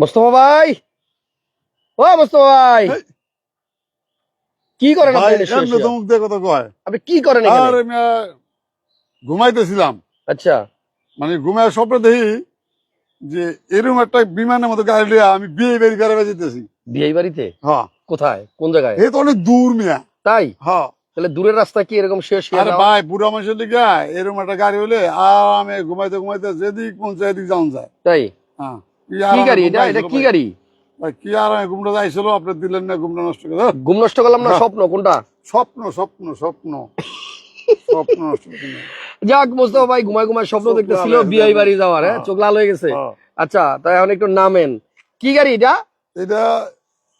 মোস্তফা ভাই। ও মোস্তফা ভাই। কি করেন আপনি কি করেন ঘুমাইতেছিলাম। আচ্ছা। মানে ঘুমায় স্বপ্নে দেখি যে এরকম একটা বিমানের মতো গাড়ি লিয়ে আমি বিয়ে বাড়ি বেড়াবে যেতেছি বিয়ে বাড়িতে? হ্যাঁ। কোথায়? কোন জায়গায়? এ তো অনেক দূর মিয়া। তাই? হ্যাঁ। তাহলে দূরের রাস্তা কি এরকম শেষ আরে ভাই বুড়া মানুষের লিগে এরকম একটা গাড়ি হলে আমি ঘুমাইতে ঘুমাইতে যেদিক চাই এদিক যাওয়া যায়। তাই? হ্যাঁ। কি গাড়ি? এটা এটা কি গাড়ি? কি আর ঘুমটা যাইছিল আপনি দিলেন না ঘুমটা নষ্ট করে। ধ্যাৎ, নষ্ট করলাম না না। স্বপ্ন কোনটা? স্বপ্ন স্বপ্ন স্বপ্ন। স্বপ্ন নষ্ট যাক মোস্তফা ভাই ঘুমায় ঘুমায় স্বপ্ন চোখ দেখতেছিল লাল বিয়ে গেছে। বাড়ি যাওয়ার হ্যাঁ? হ্যাঁ। চোখ লাল হয়ে গেছে। হ্যাঁ। আচ্ছা তাই এখন একটু নামেন। কি গাড়ি এটা? এটা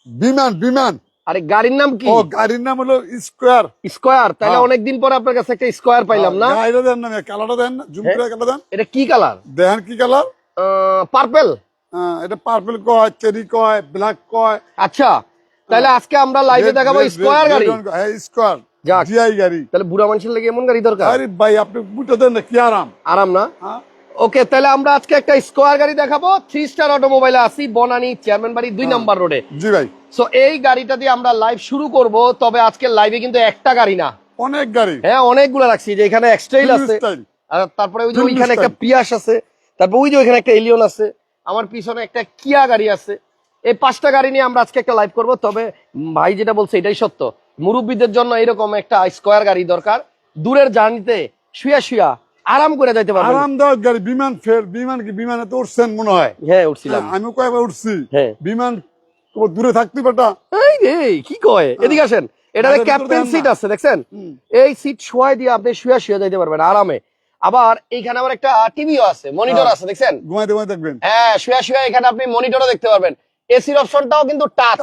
বিমান বিমান। আরে গাড়ির নাম কি? ও গাড়ির নাম হলো স্কোয়ার। স্কোয়ার। তাহলে। অনেকদিন পর আপনার কাছে একটা স্কোয়ার পাইলাম না? গাড়িটা দেন না কালারটা দেন জুম করে কালার দেন। এটা কি কালার? দেখেন কি কালার। পার্পেল। এটা পার্পল কয় চেরি কয় ব্ল্যাক কয়। আচ্ছা তাহলে আজকে আমরা লাইভে দেখাবো স্কোয়ার গাড়ি। স্কোয়ার যাক। জিআই গাড়ি। তাহলে বুড়া মানুষের লাগে এমন গাড়ি দরকার? আরে ভাই আপনি বুঝতে দেন না কি আরাম। আরাম না? হ্যাঁ? ওকে তাহলে আমরা আজকে একটা স্কোয়ার গাড়ি দেখাবো। থ্রি স্টার অটোমোবাইলে আসি বনানি চেয়ারম্যান বাড়ি দুই নাম্বার রোডে জি ভাই। সো এই গাড়িটা দিয়ে আমরা লাইভ শুরু করব তবে আজকে লাইভে কিন্তু একটা গাড়ি না। অনেক গাড়ি। হ্যাঁ অনেকগুলো রাখছি যে এখানে এক্সট্রাইল আছে। আর তারপরে ওই যে ওইখানে একটা পিয়াস আছে তারপর ওই যে ওইখানে একটা এলিয়ন আছে। আমার পিছনে একটা কিয়া গাড়ি আছে। এই পাঁচটা গাড়ি নিয়ে আমরা আজকে একটা লাইভ করব। তবে ভাই যেটা বলছে এটাই সত্য। মুরব্বীদের জন্য এরকম একটা স্কোয়ার গাড়ি দরকার। দূরের জার্নিতে শুয়া শুয়া আরাম করে যাইতে পারবেন। আরামদায়ক গাড়ি বিমান ফের বিমান কি বিমানে তো উঠছেন মনে হয়। হ্যাঁ উঠছিলাম। আমি কয়েকবার উঠছি। হ্যাঁ। বিমান দূরে থাকতে পারটা এই রে কি কয়? এদিকে আসেন। এটাতে ক্যাপ্টেন সিট আছে দেখছেন? এই সিট শোয়াই দিয়ে আপনি শুয়া শুয়া যাইতে পারবেন আরামে। আবার এইখানে আবার একটা টিভিও আছে মনিটর। আছে দেখছেন? ঘুমাইতে ঘুমাইতে দেখবেন হ্যাঁ শুয়া শুয়া এখানে আপনি মনিটরও দেখতে পারবেন। এসির অপশনটাও কিন্তু টাচ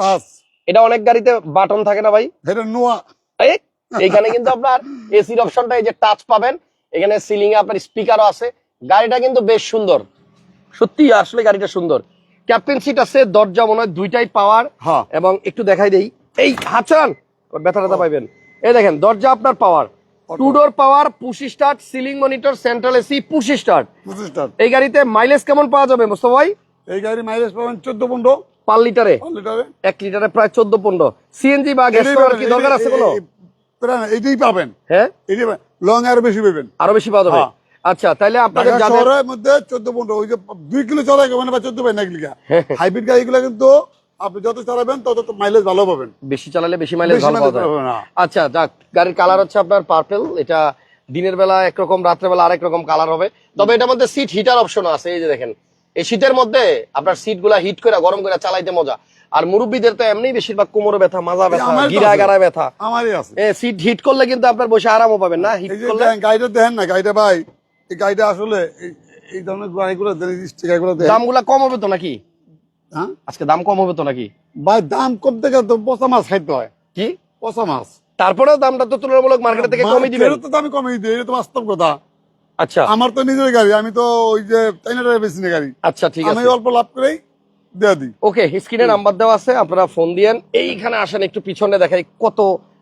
এটা অনেক গাড়িতে বাটন থাকে না ভাই? এটা নোয়া। এই, এইখানে কিন্তু আপনার এসির অপশনটা এই যে টাচ পাবেন। এখানে সিলিং এ আপনার স্পিকারও আছে। গাড়িটা কিন্তু বেশ সুন্দর। সত্যি আসলে গাড়িটা সুন্দর। ক্যাপ্টেন সিট আছে দরজা মনে হয় দুইটাই পাওয়ার হ্যাঁ। এবং একটু দেখাই দেই। এই হাচান ব্যথা ব্যথা পাইবেন। এই দেখেন দরজা আপনার power two door power push start ceiling monitor central AC push start পঁচিশটা এই গাড়িতে মাইলেজ কেমন পাওয়া যাবে মোস্তফা ভাই? এই গাড়ি মাইলেজ পাবেন চোদ্দ পনেরো। পার লিটারে? লিটারে। এক লিটারে প্রায় চোদ্দ পনেরো। সিএনজি বা গ্যাস কি দরকার আছে কোনো? এই- এইটাই পাবেন। হ্যাঁ? এইটাই লং আরও বেশি পাবেন। আরও বেশি পাওয়া যাবে? হ্যাঁ। আচ্ছা তাহলে আপনাদের শহরের মধ্যে চোদ্দ পনেরো ওই যে দুই কিলো চলাই মানে বা চোদ্দ পাই না কিলো হ্যাঁ। হাইব্রিড গাড়িগুলো কিন্তু আপনি যত চালাবেন তত মাইলেজ ভালো পাবেন। বেশি চালালে বেশি মাইলেজ ভালো পাবেন। আচ্ছা যাক গাড়ির কালার হচ্ছে আপনার পার্পেল এটা দিনের বেলা একরকম রাত্রে বেলা আরেক রকম কালার হবে। তবে এটার মধ্যে সিট হিটার অপশন আছে এই যে দেখেন। এই শীতের মধ্যে আপনার সিটগুলা হিট করে গরম করে চালাইতে মজা। আর মুরব্বীদের তো এমনি বেশিরভাগ কোমরে ব্যথা মাজা ব্যথা গিরা আছে। ব্যথা। আমারই আছে। সিট হিট করলে কিন্তু আপনার বসে আরামও পাবেন না হিট করলে গাড়িটা দেখেন না গাড়িটা ভাই এই গাড়িটা আসলে এই- ধরনের গাড়িগুলো দামগুলা কম হবে তো নাকি? হ্যাঁ? আজকে দাম কম হবে তো নাকি? ভাই দাম কম থেকে তো পচা মাছ খাইতে হয়। কি? পচা মাছ। তারপরেও দামটা তো তুলনামূলক মার্কেট থেকে কমই দিবেন। তো দামি কমই দিই এটা তো বাস্তব কথা। আচ্ছা। আমার তো নিজের গাড়ি আমি তো ওই যে চাইনাটার বেশি না গাড়ি। আচ্ছা ঠিক আছে। আমি অল্প লাভ করেই দিয়ে দিই। ওকে স্ক্রিনে নাম্বার দেওয়া আছে আপনারা ফোন দিয়েন। এইখানে আসেন একটু পিছনে দেখাই কত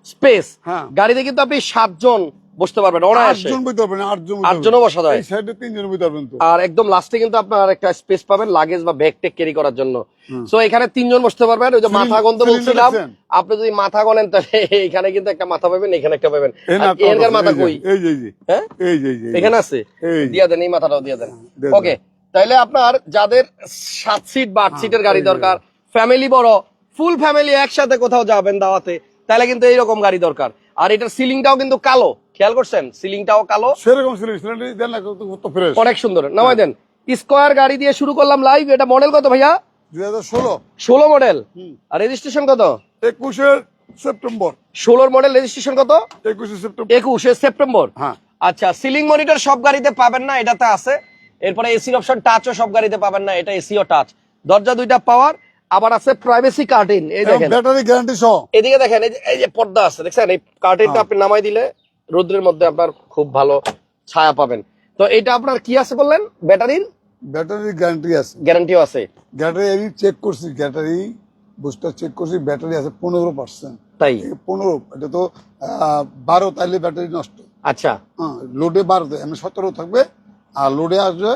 স্পেস হ্যাঁ। গাড়িতে কিন্তু আপনি সাতজন বসতে পারবেন অনায়াসে আটজন বইতে পারবেন আটজন আটজনও বসা যায়। এই সাইডে তিনজন বইতে পারবেন তো। আর একদম লাস্টে কিন্তু আপনার একটা স্পেস পাবেন লাগেজ বা ব্যাগ টেক ক্যারি করার জন্য। সো এখানে তিনজন বসতে পারবেন ওই যে মাথা গন্ধ বলছিলাম। আপনি যদি মাথা গনেন তাহলে এখানে কিন্তু একটা মাথা পাবেন এখানে একটা পাবেন। এখানকার মাথা কই? এই যে হ্যাঁ? এই যে এখানে আছে? দিয়া দেন এই মাথাটাও দিয়া দেন। ওকে তাইলে আপনার যাদের সাত সিট বা আট হ্যাঁ, সিটের গাড়ি দরকার ফ্যামিলি বড় ফুল ফ্যামিলি একসাথে কোথাও যাবেন দাওয়াতে তাহলে কিন্তু এইরকম গাড়ি দরকার। আর এটার সিলিংটাও কিন্তু কালো। খেয়াল করছেন? সিলিংটাও কালো। সেরকম ছিল সিলিন্ডার দেন না কত কত ফ্রেশ অনেক সুন্দর। নামাই দেন। স্কোয়ার গাড়ি দিয়ে শুরু করলাম লাইভ এটা মডেল কত ভাইয়া? দুই হাজার ষোলো। ষোলো মডেল আর রেজিস্ট্রেশন কত? একুশের সেপ্টেম্বর। ষোলোর মডেল রেজিস্ট্রেশন কত? একুশে সেপ্টেম্বর। একুশে সেপ্টেম্বর। হ্যাঁ। আচ্ছা সিলিং মনিটর সব গাড়িতে পাবেন না এটাতে আছে। এরপরে এসির অপশন টাচও সব গাড়িতে পাবেন না এটা এসিও টাচ দরজা দুইটা পাওয়ার আবার আছে প্রাইভেসি কার্টিন এই দেখেন। ব্যাটারি গ্যারান্টি সহ। এদিকে দেখেন এই যে- এই যে পর্দা আছে দেখছেন? এই কার্টেনটা আপনি নামাই দিলে রোদ্রের মধ্যে আপনার খুব ভালো ছায়া পাবেন। তো এটা আপনার কি আছে বললেন? ব্যাটারির? ব্যাটারি গ্যারান্টি আছে। গ্যারান্টিও আছে। ব্যাটারি আমি চেক করছি ব্যাটারি বুস্টার চেক করছি ব্যাটারি আছে পনেরো পার্সেন্ট তাই? পনেরো এটা তো বারো তাইলে ব্যাটারি নষ্ট। আচ্ছা। হ্যাঁ লোডে বারো এমনি সতেরো থাকবে আর লোডে আসবে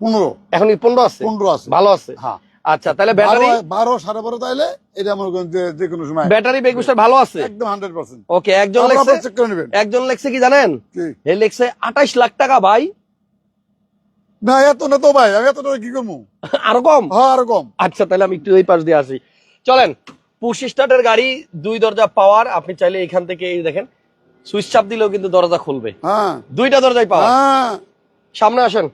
পনেরো। এখন পনেরো আছে? পনেরো আছে। ভালো আছে? হ্যাঁ। আচ্ছা তাহলে ব্যাটারি? বারো- বারো সাড়ে বারো তাইলে এটা মনে করেন যে কোনো সময়। ব্যাটারি বেগুসটার ভালো আছে? একদম হান্ড্রেড পার্সেন্ট ওকে একজন লেখছে একজন লেখছে কি জানেন? কি? এ লেখছে আঠাইশ লাখ টাকা ভাই। না এত না তো ভাই আমি এত টাকা কি করব? আরও কম? হ্যাঁ আরও কম। আচ্ছা তাহলে আমি একটু ওই পাশ দিয়ে আসি। চলেন পুশ স্টার্টের গাড়ি দুই দরজা পাওয়ার আপনি চাইলে এখান থেকে এই দেখেন সুইচ চাপ দিলেও কিন্তু দরজা খুলবে। হ্যাঁ। দুইটা দরজাই পাওয়ার। হ্যাঁ। সামনে আসেন।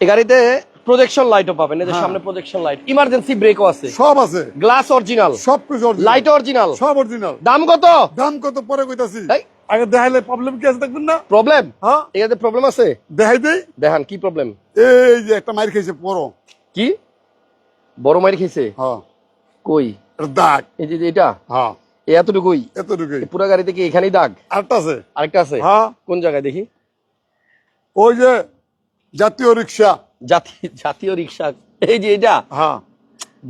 এই গাড়িতে প্রজেকশন লাইটও পাবেন এই যে হ্যাঁ। সামনে প্রজেকশন লাইট ইমার্জেন্সি ব্রেকও আছে। সব আছে। গ্লাস অরিজিনাল সব কিছু। লাইট অরিজিনাল সব অরিজিনাল দাম কত? দাম কত পরে কইতাছি। আগে দেখাইলে প্রবলেম কি আছে দেখবেন না? প্রবলেম হ্যাঁ। এটাতে প্রবলেম আছে? দেখাই দেই। দেখান কি প্রবলেম এই যে একটা মাইর খাইছে বড়। কি? বড় মাইর খেয়েছে হ্যাঁ। কই? দাগ। এই যে এটা? হ্যাঁ। এতটুকুই? এতটুকুই। পুরো গাড়িতে কি এখানেই দাগ? আরেকটা আছে। আরেকটা আছে? হ্যাঁ। কোন জায়গায় দেখি? ওই যে জাতীয় রিক্সা। জাতি জাতীয় রিক্সা। এই যে এটা হ্যাঁ।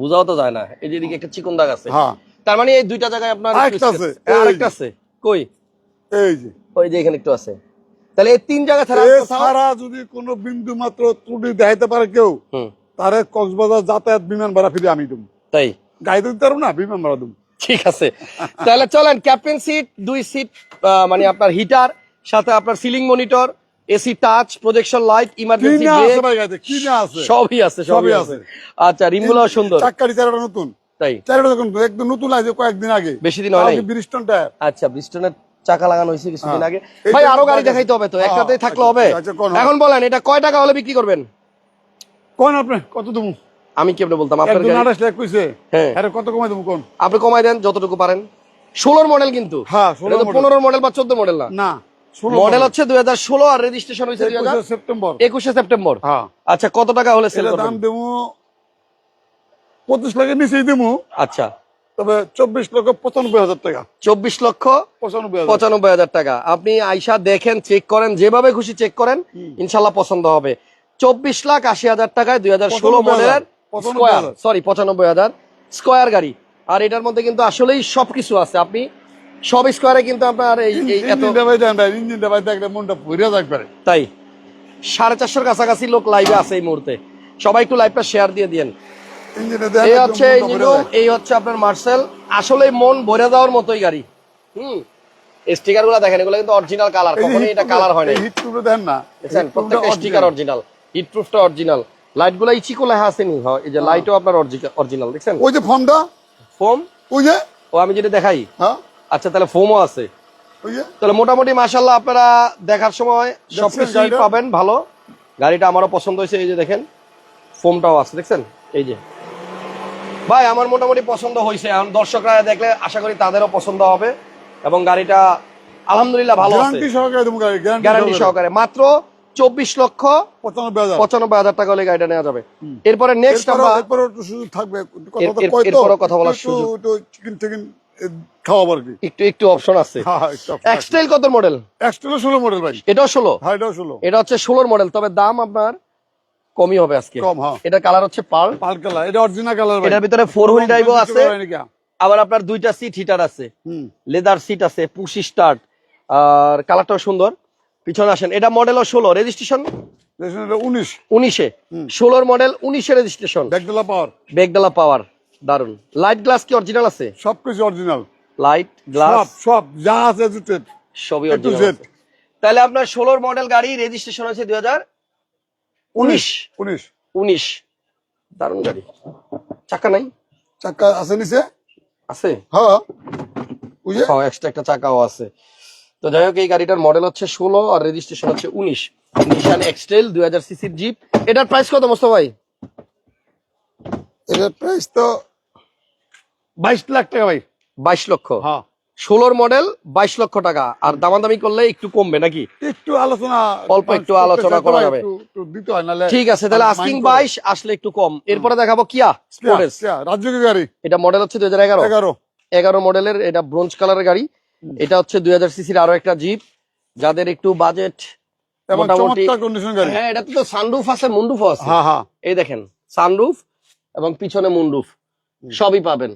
বোঝাও তো যায় না। এই যে এদিকে একটা চিকন দাগ আছে। হ্যাঁ। তার মানে এই দুইটা জায়গায় আপনার আরেকটা আছে, আরেকটা আছে। কই? এই যে। ওই যে এখানে একটু আছে। তাহলে এই তিন জায়গা ছাড়া এছাড়া যদি কোনো বিন্দু মাত্র ত্রুটি দেখাইতে পারে কেউ তারে কক্সবাজার যাতায়াত বিমান ভাড়া ফিরে আমি দেবো। তাই? গাড়ি দিতে পারব না? বিমান ভাড়া দেবো। ঠিক আছে। তাহলে চলেন ক্যাপ্টেন সিট দুই সিট মানে আপনার হিটার সাথে আপনার ceiling monitor AC touch projection light emergency আছে সবই আছে সবই আছে। আচ্ছা রিমগুলো সুন্দর। চারটা নতুন। তাই? চারটা দেখুন একদম নতুন আছে কয়েকদিন আগে। বেশি দিন হয় নাই? ব্রিস্টন টায়ার আচ্ছা ব্রিস্টনের চাকা লাগানো হয়েছে কিছুদিন হ্যাঁ। আগে। ভাই আরও গাড়ি দেখাইতে হবে তো হ্যাঁ, একটাতেই থাকলে আচ্ছা, হবে? আচ্ছা, এখন বলেন এটা কয় টাকা হলে বিক্রি করবেন? কোন আপনি? কত দেবো? আমি কেমনে বলতাম আপনার গাড়ি- লাখ কইছে হ্যাঁ। কত কমাই দেবো কোন? আপনি কমাই দেন যতটুকু পারেন। ষোলোর মডেল কিন্তু। হ্যাঁ, 16 model। পনেরো মডেল বা চোদ্দ মডেল না? না। মডেল হচ্ছে দুই হাজার ষোলো আর রেজিস্ট্রেশন হয়েছে সেপ্টেম্বর। একুশে সেপ্টেম্বর। হ্যাঁ। আচ্ছা কত টাকা হলে সেল দাম দেবো পঁচিশ লাখের নিচেই দেবো আচ্ছা। তবে চব্বিশ লক্ষ পঁচানব্বই হাজার টাকা। চব্বিশ লক্ষ পঁচানব্বই হাজার। টাকা। আপনি আইসা দেখেন চেক করেন যেভাবে খুশি চেক করেন ইনশাল্লাহ পছন্দ হবে। চব্বিশ লাখ আশি হাজার টাকায় দুই হাজার ষোলো মডেলের স্কোয়ার সরি পঁচানব্বই হাজার। স্কোয়ার গাড়ি। আর এটার মধ্যে কিন্তু আসলেই সবকিছু আছে। আপনি সব স্কোয়ারে কিন্তু আপনার এই এত ইঞ্জিনটা মনটা ভরিয়া থাকবে তাই? সাড়ে চারশোর কাছাকাছি লোক লাইভে আছে এই মুহূর্তে। সবাই একটু লাইভটা শেয়ার দিয়ে দেন এই হচ্ছে ভরে। এই হচ্ছে আপনার মার্সেল। আসলে মন ভরে দেওয়ার মতোই গাড়ি। হুম? স্টিকারগুলো দেখেন এগুলো কিন্তু অরিজিনাল কালার heat এটা কালার হয় না heat proof দেন না Heat প্রত্যেকটা স্টিকার অরিজিনাল হিট প্রুফটা অরিজিনাল লাইটগুলো ইচিকো লেখা আছে নি? হ্যাঁ, এই যে লাইটও আপনার অরিজিনাল দেখছেন? ওই যে ফোনটা ফোম ওই যে? ও আমি যেটা দেখাই। হ্যাঁ? আচ্ছা তাহলে ফোমও আছে। তাহলে মোটামুটি মাশাল্লাহ আপনারা দেখার সময় সবকিছুই গাড়িটা? পাবেন ভালো। গাড়িটা আমারও পছন্দ হয়েছে এই যে দেখেন ফোমটাও আছে দেখছেন? এই যে। ভাই আমার মোটামুটি পছন্দ হয়েছে। এখন দর্শকরা দেখলে আশা করি তাদেরও পছন্দ হবে এবং গাড়িটা আলহামদুলিল্লাহ ভালো গ্যারান্টি সহকারে মাত্র চব্বিশ লক্ষ পঁচানব্বই হাজার। পঁচানব্বই হাজার টাকা হলে গাড়িটা নেওয়া যাবে। এরপরে নেক্সট আমরা কথা বলার সুযোগ। একটু খাওয়াবো আর কি একটু একটু অপশন আছে। হ্যাঁ হ্যাঁ কত মডেল ষোলো মডেল ভাই। এটাও ষোলো? হ্যাঁ এটাও ষোলো। এটা হচ্ছে ষোলোর মডেল তবে দাম আপনার কমই হবে আজকে। কম হ্যাঁ। এটা কালার হচ্ছে পার্ল। পাল কালার এটা অরিজিনাল কালার এটার ভিতরে ফোর হুইল ড্রাইভও আছে। আবার আপনার দুইটা সিট হিটার আছে। হুম। লেদার সিট আছে পুশ স্টার্ট আর কালারটাও সুন্দর। পিছনে আসেন এটা মডেলও ষোলো। রেজিস্ট্রেশন উনিশ। উনিশে। ষোলোর মডেল উনিশে রেজিস্ট্রেশন ব্যাগডালা পাওয়ার বেগডালা পাওয়ার দারুণ লাইট গ্লাস কি অরিজিনাল আছে? সবকিছু অরিজিনাল লাইট গ্লাস সব সব যা আছে জুটে সবই অরিজিনাল তাহলে আপনার ষোলোর মডেল গাড়ি রেজিস্ট্রেশন হয়েছে দুই হাজার উনিশ। উনিশ। উনিশ। দারুণ গাড়ি। চাকা নাই? চাক্কা আছে নিচে? আছে? হ্যাঁ বুঝে হ্যাঁ এক্সট্রা একটা চাকাও আছে। তো যাই হোক এই গাড়িটার মডেল হচ্ছে ষোলো আর রেজিস্ট্রেশন হচ্ছে উনিশ। নিশান এক্সটেল দুই হাজার সিসির জিপ এটার প্রাইস কত মোস্ত ভাই? এটার প্রাইস তো বাইশ লাখ টাকা ভাই। বাইশ লক্ষ? হ্যাঁ। ষোলোর মডেল বাইশ লক্ষ টাকা। আর দামাদামি করলে একটু কমবে নাকি? একটু আলোচনা অল্প একটু আলোচনা করা যাবে। ঠিক আছে তাহলে আস্কিং বাইশ আসলে একটু কম। এরপরে দেখাবো কিয়া রাজ্যকে গাড়ি। এটা মডেল হচ্ছে দুই হাজার এগারো। এগারো। এগারো মডেলের এটা ব্রোঞ্জ কালারের গাড়ি। এটা হচ্ছে দুই হাজার সিসির আরও একটা জিপ যাদের একটু বাজেট মোটামুটি হ্যাঁ তো সানরুফ আছে হ্যাঁ এই দেখেন সানরুফ এবং পিছনে মুন্ডুফ সবই পাবেন।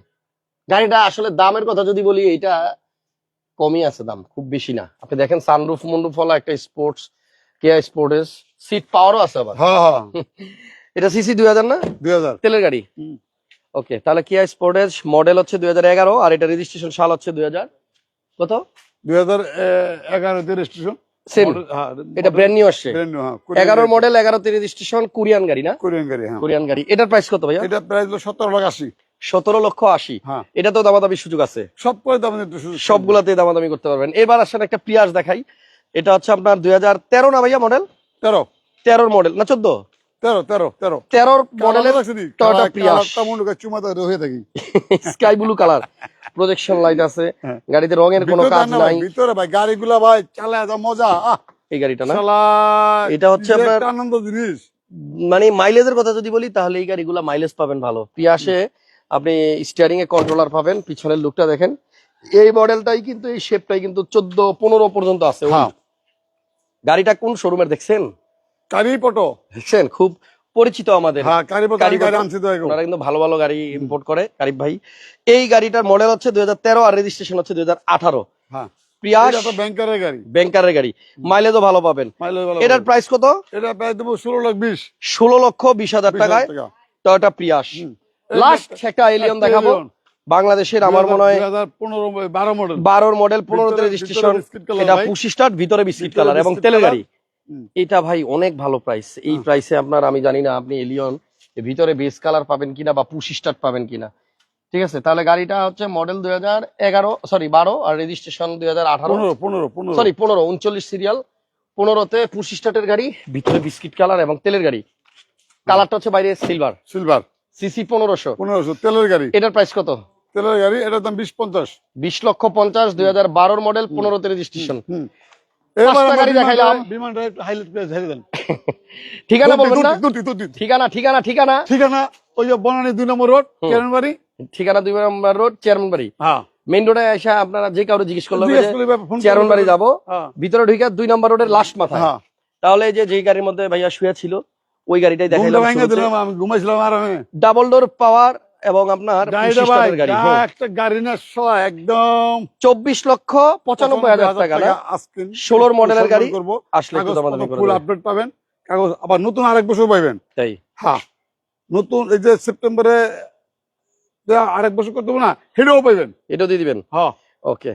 গাড়িটা আসলে দামের কথা যদি বলি এটা কমই আছে দাম খুব বেশি না। আপনি দেখেন সানরুফ মুন্ডুফ হলো একটা স্পোর্টস কেয়া স্পোর্টস সিট পাওয়ারও আছে আবার। হ্যাঁ হ্যাঁ। এটা সিসি দুই হাজার না? দুই হাজার। তেলের গাড়ি? ওকে তাহলে কিয়া স্পোর্টেজ মডেল হচ্ছে দুই হাজার এগারো আর এটা রেজিস্ট্রেশন সাল হচ্ছে দুই হাজার কত? দুই হাজার এগারোতে রেজিস্ট্রেশন সেম এটা ব্র্যান্ড নিউ আসছে। এগারোর মডেল এগারোতে রেজিস্ট্রেশন কোরিয়ান গাড়ি না? কোরিয়ান গাড়ি হ্যাঁ। কোরিয়ান গাড়ি। এটার প্রাইস কত ভাইয়া? এটা প্রাইস হলো সতেরো লাখ আশি। সতেরো লক্ষ আশি। হ্যাঁ। এটা তো দামাদামি সুযোগ আছে। সব করে দাম একটু সুযোগ। সবগুলাতে দামাদামি করতে পারবেন। এবার আসেন একটা পিয়াজ দেখাই। এটা হচ্ছে আপনার দুই হাজার তেরো না ভাইয়া মডেল তেরো। তেরোর মডেল না চোদ্দ? তেরো তেরো তেরো। তেরোর মডেলের। হয়ে থাকি। Sky blue colour projection light আছে। হ্যাঁ। গাড়িতে রঙের কোনো কাজ ভাই, নাই। ভিতরে ভাই গাড়িগুলা ভাই চালায় যা মজা। এই গাড়িটা না? এটা হচ্ছে আপনার- আনন্দ জিনিস। মানে মাইলেজের কথা যদি বলি তাহলে এই গাড়িগুলো মাইলেজ পাবেন ভালো। পিয়াসে আপনি স্টিয়ারিং এ কন্ট্রোলার পাবেন পিছনের লুকটা দেখেন। এই মডেলটাই কিন্তু এই শেপটাই কিন্তু চোদ্দ পনেরো পর্যন্ত আছে। হ্যাঁ। গাড়িটা কোন শোরুমের দেখছেন? কারি পটো দেখছেন? খুব পরিচিত আমাদের। হ্যাঁ। ওনারা কিন্তু ভালো ভালো গাড়ি ইম্পোর্ট করে। কারিফ ভাই এই গাড়িটার মডেল হচ্ছে দুই হাজার তেরো আর রেজিস্ট্রেশন হচ্ছে দুই হাজার আঠারো। হ্যাঁ। প্রিয়াস এটা তো ব্যাংকারের গাড়ি। ব্যাংকারের গাড়ি। মাইলেজও ভালো পাবেন। মাইলেজ ভালো এটার প্রাইস কত? এটা দেবো ষোলো লাখ বিশ। ষোলো লক্ষ বিশ হাজার টাকায় টাকা। Toyota Prius. লাস্ট একটা এলিয়ন দেখাবো। বাংলাদেশের আমার মনে হয় বারোর মডেল পনেরোতে রেজিস্ট্রেশন এটা স্টার্ট ভিতরে বিস্কিট কালার এবং তেলের গাড়ি। এটা ভাই অনেক ভালো প্রাইস এই। প্রাইসে আপনার আমি জানি না আপনি এলিয়ন ভিতরে বেস কালার পাবেন কিনা বা পুশি স্টার্ট পাবেন কিনা। ঠিক আছে? তাহলে গাড়িটা হচ্ছে মডেল দুই হাজার এগারো সরি বারো আর রেজিস্ট্রেশন দুই হাজার আঠারো। পনেরো পনেরো সরি পনেরো উনচল্লিশ সিরিয়াল পনেরোতে পুশি স্টার্টের গাড়ি ভিতরে বিস্কিট কালার এবং তেলের গাড়ি। কালারটা হচ্ছে বাইরে সিলভার সিলভার সিসি পনেরোশো। পনেরোশো তেলের গাড়ি। এটার প্রাইস কত? তেলের গাড়ি এটার দাম বিশ পঞ্চাশ। বিশ লক্ষ পঞ্চাশ দুই হাজার বারোর মডেল পনেরোতে রেজিস্ট্রেশন ঠিকানা বলবেন না? ঠিকানা ঠিকানা ঠিকানা? ঠিকানা ওই যে বনানী দুই নম্বর রোড। বাড়ি। ঠিকানা দুই নম্বর রোড চেয়ারম্যান বাড়ি। হ্যাঁ। মেইন রোডে এসে আপনারা যে কাউরে জিজ্ঞেস যে চেয়ারম্যান বাড়ি যাব। হ্যাঁ। ভিতরে ঢুকে দুই নম্বর রোডের লাস্ট মাথায়। হ্যাঁ। তাহলে যে যেই গাড়ির মধ্যে ভাইয়া শুয়ে ছিল ওই গাড়িটাই দেখাইলাম দিলাম আমি ঘুমাইছিলাম আর আমি। ডাবল ডোর পাওয়ার এবং আপনার গাড়িটা পঁচিশ ভাই টাকার গাড়ি। যা একটা গাড়ি না একদম। চব্বিশ লক্ষ পঁচানব্বই হাজার টাকা আজকে 16 মডেলের গাড়ি করব। আসলে ফুল আপডেট পাবেন। কাগজ আবার নতুন আরেক বছর পাইবেন। তাই। হ্যাঁ। নতুন এই যে সেপ্টেম্বরে আরেক বছর করতে না হেডেও পাইবেন। এটাও দিয়ে দিবেন? হ্যাঁ। ওকে।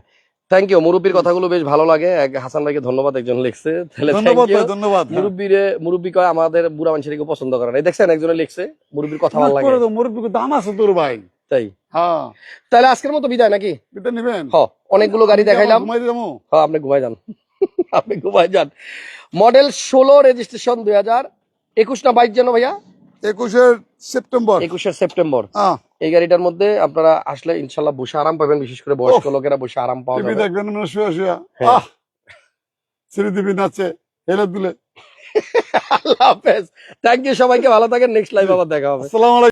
থ্যাংক ইউ মুরব্বীর কথাগুলো বেশ ভালো লাগে। এক হাসান ভাইকে ধন্যবাদ একজন লিখছে। তাহলে ধন্যবাদ হ্যাঁ। মুরব্বীরে মুরব্বী কয় আমাদের বুড়া মানুষের কেউ পছন্দ করে না। দেখছেন একজনে লিখছে মুরব্বীর কথা ভালো লাগে। করে তো মুরব্বী দাম আছে তোর ভাই। তাই? হ্যাঁ। তাহলে আজকের মতো বিদায় নাকি? এটা নেবেন? হ অনেকগুলো গাড়ি দেখাইলাম। ঘুমাই যাব? হ্যাঁ আপনি ঘুমাই যান। আপনি ঘুমাই যান। মডেল ষোলো রেজিস্ট্রেশন দুই হাজার একুশ না বাইশ যেন ভাইয়া? একুশের সেপ্টেম্বর। একুশে সেপ্টেম্বর। হ্যাঁ। এই গাড়িটার মধ্যে আপনারা আসলে ইনশাল্লাহ বসে আরাম পাবেন বিশেষ করে বয়স্ক লোকেরা বসে আরাম পাবেন টিভি দেখবেন শুয়ে শুয়ে। হ্যাঁ। আহ শ্রীদেবী নাচে হেলে দুলে। আল্লাহ হাফেজ। থ্যাংক ইউ সবাইকে ভালো থাকেন নেক্সট লাইভ আবার দেখা হবে। আসসালামু আলাইকুম।